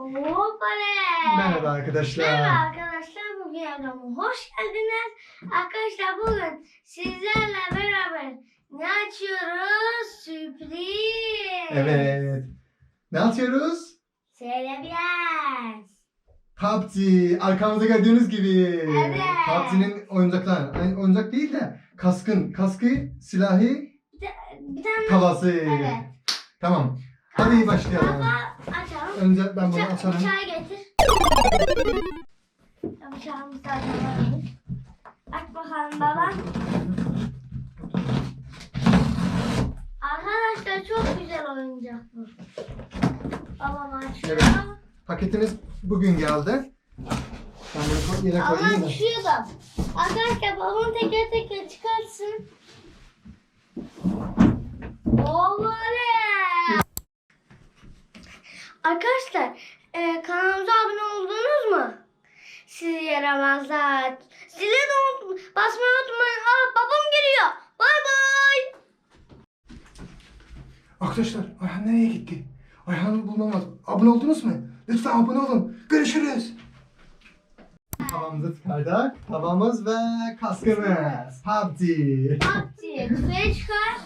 Hoppale. Merhaba arkadaşlar. Merhaba arkadaşlar. Bugün yanıma hoş geldiniz. Arkadaşlar bugün sizlerle beraber ne açıyoruz? Sürpriz. Evet. Ne atıyoruz? Söyle biraz. PUBG. Arkamızda gördüğünüz gibi. Evet. PUBG'nin oyuncaklar. Yani oyuncak değil de kaskın. Kaskı, silahı, Bir tane tavası. Evet. Tamam. Hadi başlayalım. Kafa. Önce ben bunu Bıça- açarım. Bıçağı getir. Ya Bıçağımızı da açalım. Aç bakalım baba. Arkadaşlar çok güzel oyuncak bu. Babam açıyor. Evet. Paketimiz bugün geldi. Ben bunu yere Ama koyayım da. düşüyor da. Arkadaşlar babam teker teker çıkarsın. Oley! Arkadaşlar e, kanalımıza abone oldunuz mu? Sizi yaramazlar. Zile de unut- basmayı unutmayın. Aa, babam geliyor. Bay bay. Arkadaşlar Ayhan nereye gitti? Ayhan'ı bulmam lazım. Abone oldunuz mu? Lütfen abone olun. Görüşürüz. Tabağımızı çıkardık. Tabağımız ve kaskımız. PUBG. Hadi tüfeği çıkar.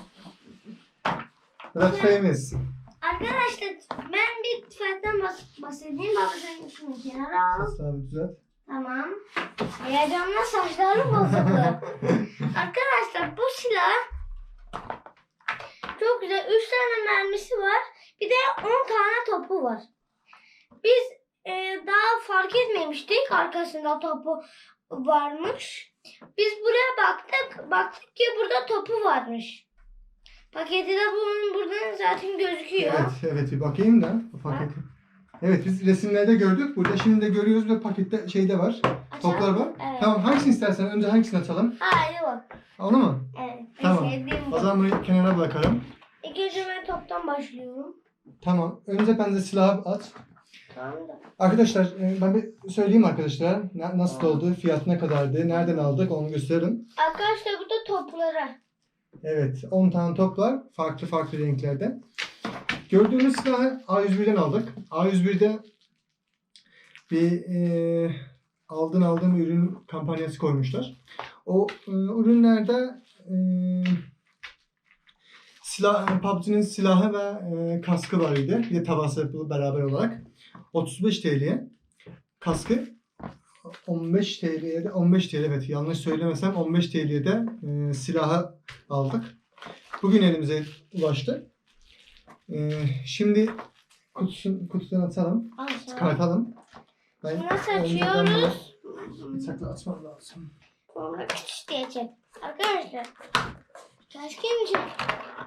Tüfeğimiz. Arkadaşlar ben bir tüfekten bahs- bahsedeyim. Baba sen şunu kenara al. Sesleri düzelt. Tamam. Heyecanla saçlarım bozuldu. Arkadaşlar bu silah çok güzel. 3 tane mermisi var. Bir de 10 tane topu var. Biz e, daha fark etmemiştik arkasında topu varmış. Biz buraya baktık. Baktık ki burada topu varmış. Paketi de bunun buradan zaten gözüküyor. Evet, evet bir bakayım da bu paketi. Evet biz resimlerde gördük. Burada şimdi de görüyoruz ve pakette şeyde var. Açalım. Toplar var. Evet. Tamam hangisini istersen önce hangisini açalım? Haydi bak. Onu mu? Evet. en Tamam. sevdiğim bu. O zaman bunu kenara bırakalım. İlk önce ben toptan başlıyorum. Tamam. Önce ben de silahı aç. Tamam da. Arkadaşlar e, ben bir söyleyeyim arkadaşlar. Na- Nasıl oldu? Fiyat ne kadardı? Nereden aldık? Onu gösterelim. Arkadaşlar bu da topları. Evet. 10 tane top var. Farklı farklı renklerde. Gördüğünüz silahı A101'den aldık. A101'de bir e, aldın aldığım ürün kampanyası koymuşlar. O e, ürünlerde e, silah PUBG'nin silahı ve e, kaskı var idi. Bir de tavası beraber olarak. 35 TL'ye. Kaskı 15 TL'ye de 15 TL evet yanlış söylemesem 15 TL'ye de e, silahı aldık. Bugün elimize ulaştı. E, şimdi kutusun, kutudan atalım. Çıkartalım. Ben, Nasıl açıyoruz? Bıçakla açmam lazım. Sonra küçük diyecek. Arkadaşlar. Keskince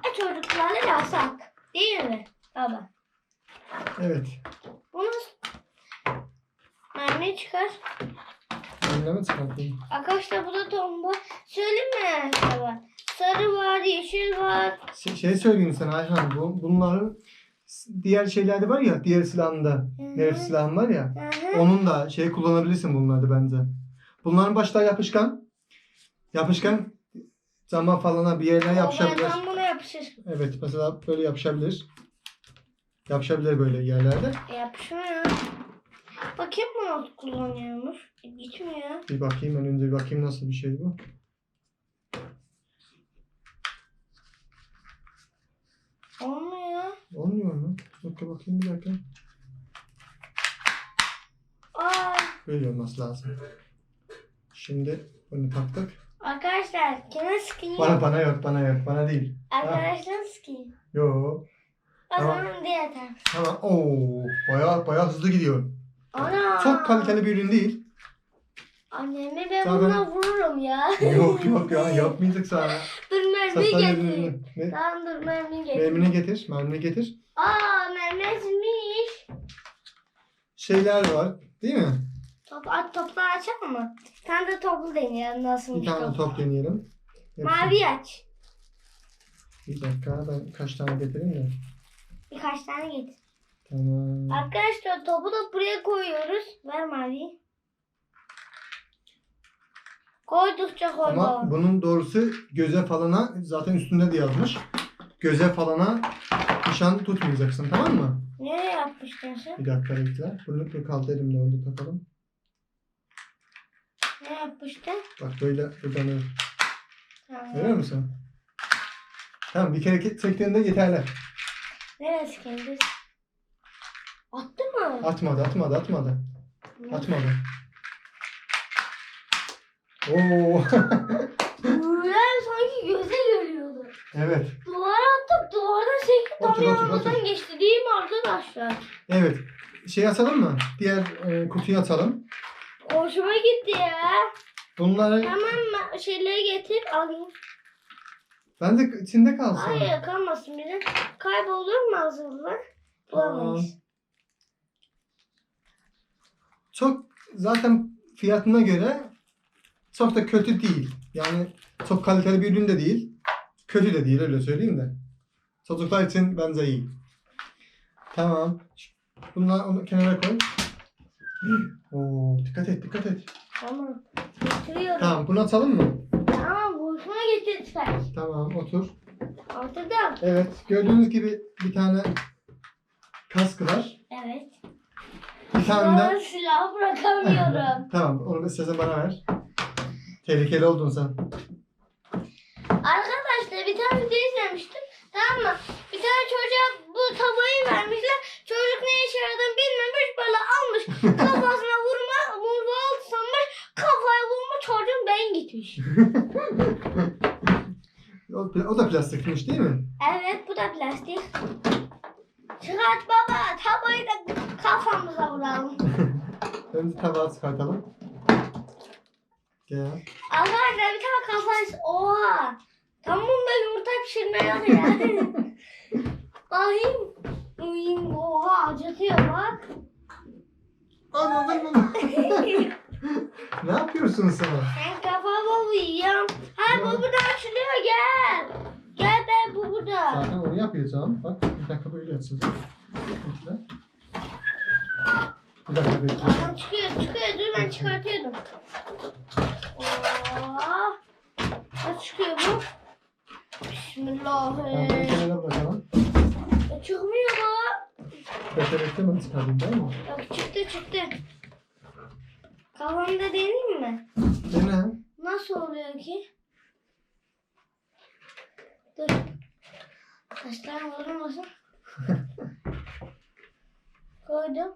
e, çocuklarla yasak. Değil mi? Baba. Evet. Mermi çıkar. Elimle mi çıkartayım? Arkadaşlar bu da tomba. Söyleyeyim mi baba? Sarı var, yeşil var. Şey, şey söyleyeyim sana Ayhan. Bu, bunların diğer şeylerde var ya diğer silahında. Hı. silahın var ya. Hı hı. Onun da şey kullanabilirsin bunlarda bence. Bunların başta yapışkan. Yapışkan cama falana bir yerine yapışabilir. Bazen buna yapışır. Evet mesela böyle yapışabilir. Yapışabilir böyle yerlerde. Yapışmıyor. Bakayım bu nasıl kullanıyormuş. E, gitmiyor. Bir bakayım ben önce bir bakayım nasıl bir şey bu. Olmuyor. Olmuyor mu? Bir dakika bakayım bir dakika. Aa, Böyle olması lazım. Şimdi bunu taktık. arkadaşlar kime sıkayım? Bana bana yok bana yok bana değil. Arkadaşlar sıkayım. Yo. O Tamam. zaman diğer taraf. Tamam. Oo, bayağı bayağı hızlı gidiyor. Ana. Çok kaliteli bir ürün değil. Annemi ben Zaten- buna vururum ya. Yok yok ya yapmayacak sana. dur mermi getir. Ne? Tamam dur mermi getir. Mermini getir, mermini getir. Aa mermi ezilmiş. Şeyler var, değil mi? Top, at, topları açalım mı? Sen de toplu deneyelim Bir tane top. top deneyelim. Hepsi- Mavi aç. Bir dakika ben kaç tane getireyim de. Birkaç tane getir. Tamam. Arkadaşlar topu da buraya koyuyoruz. Ver mavi. Koydukça koy Ama bunun doğrusu göze falana zaten üstünde de yazmış. Göze falana Nişan tutmayacaksın tamam mı? Nereye yapmıştın sen? Bir dakika bekle. Bunu bir kaldı elimde onu da takalım. Ne yapmıştın? Bak böyle buradan öyle. Tamam. Görüyor musun? Tamam bir kere çektiğinde yeterli. Neresi kendisi? Attı mı? Atmadı atmadı atmadı. Atmadı. Oo. Ulan sanki göze görüyordu. evet. Duvara attık duvardan sekti tam Otur, otur, yanımızdan otur. geçti değil mi arkadaşlar? Evet. Şey atalım mı? Diğer e, kutuyu atalım. Hoşuma gitti ya. Bunları Hemen şeyleri getir alayım. ben de içinde kalsın. Hayır kalmasın bizim. Kaybolur mu hazırlar? Bulamayız. Çok zaten fiyatına göre çok da kötü değil. Yani çok kaliteli bir ürün de değil. Kötü de değil öyle söyleyeyim de. Çocuklar için bence iyi. Tamam. Bunları onu kenara koy. Oo, dikkat et dikkat et. Tamam. Getiriyorum. Tamam bunu atalım mı? Tamam hoşuma gitti sen. Tamam otur. Ortada. Evet gördüğünüz gibi bir tane kask var. Evet. Ben de... silahı bırakamıyorum. Tamam onu istersen bana ver. Tehlikeli oldun sen. Arkadaşlar bir tane video izlemiştim. Tamam mı? Bir tane çocuğa bu tavayı vermişler. Çocuk ne işe yaradığını bilmemiş böyle almış. Kafasına vurma, vurma sanmış. Kafaya vurma çocuğun beyin gitmiş. O, o da plastikmiş değil mi? Evet bu da plastik. Çıkart baba tavayı da kafamıza vuralım. Önce tabağı çıkartalım. Gel. Arkadaşlar bir tane kafası. Oha. Tam bunda yumurta pişirme yok ya. Bakayım. Uyum, Oha acıtıyor bak. Anladın mı? ne yapıyorsun sen? Ben kafama vurayım. Hayır bu burada açılıyor gel. Gel ben bu burada. Zaten onu yapacağım. Bak bir dakika böyle açacağım. Bekle. Bir dakika bekle. Aa, çıkıyor çıkıyor dur ben çıkartıyordum. Oha. Nasıl çıkıyor bu? Tamam, bunu Bismillahirrahmanirrahim. kenara bırakalım. E, Çıkmıyor bu. Bekle bekle ben çıkardım değil mi? Yok çıktı çıktı. Kafamda deneyeyim mi? Dene. Nasıl oluyor ki? Dur. Taşlar vurulmasın. Koydum.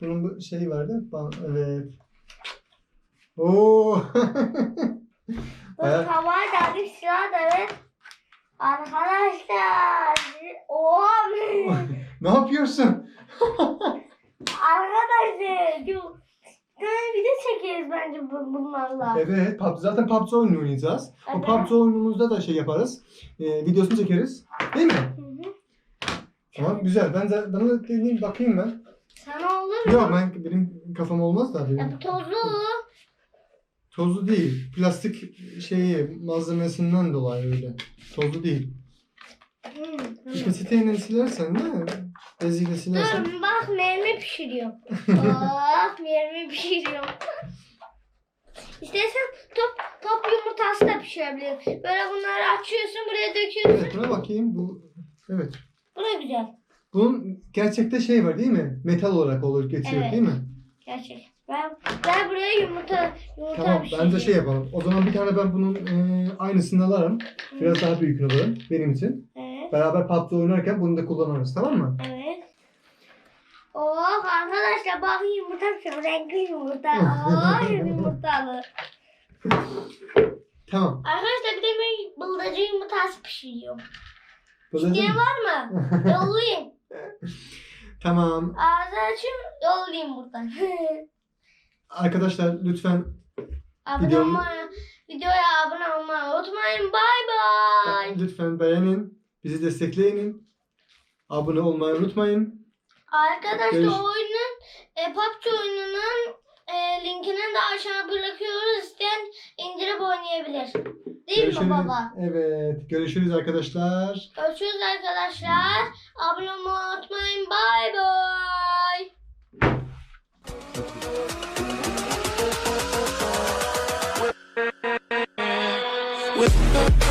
Bunun bu şeyi vardı. Ba- Evet. Oo. Tava da bir silah da evet. Arkadaşlar. Oha. ne yapıyorsun? Arkadaşlar. De çekeriz bence bu- bunlarla. Evet, PUBG, zaten PUBG oyunu oynayacağız. O Evet. PUBG oyunumuzda da şey yaparız. E, videosunu çekeriz. Değil mi? Hı hı. Tamam, güzel. Ben de, bana da bakayım ben. Sana olur mu? Yok ben benim kafam olmaz da Ya benim. bu tozlu. Tozlu değil. Plastik şeyi malzemesinden dolayı öyle. Tozlu değil. Hı, hı. Peçeteyle silersen de beziyle silersen. Dur bak mermi pişiriyorum. Bak mermi pişiriyorum. İstersen top top yumurtası da pişirebilirim. Böyle bunları açıyorsun buraya döküyorsun. Evet buna bakayım. Bu evet. Bu da güzel. Bunun gerçekte şey var değil mi? Metal olarak olur geçiyor Evet. değil mi? Gerçek. Ben, ben buraya yumurta yumurta Tamam bence şey yapalım. O zaman bir tane ben bunun e, aynısını alırım. Biraz daha büyükünü alırım benim için. Evet. Beraber PUBG oynarken bunu da kullanırız tamam mı? Evet. Arkadaşlar bak yumurta pişiyor. Renkli yumurta. Oh yumurtalı. Tamam. Arkadaşlar bir de ben bıldırcın yumurtası pişiriyorum. Bıldırcın İsteyen var mı? Yollayayım. Tamam. Ağzı açayım yollayayım buradan. Arkadaşlar lütfen abone Videomu- olmayı, videoya abone olmayı unutmayın. Bay bay. lütfen beğenin. Bizi destekleyin. Abone olmayı unutmayın. Arkadaşlar Görüş- oyunun e, PUBG oyununun e, linkini de aşağı bırakıyoruz. İsteyen indirip oynayabilir. Değil mi baba? Evet. Görüşürüz arkadaşlar. Görüşürüz arkadaşlar. Abone olmayı unutmayın. Bay bay. with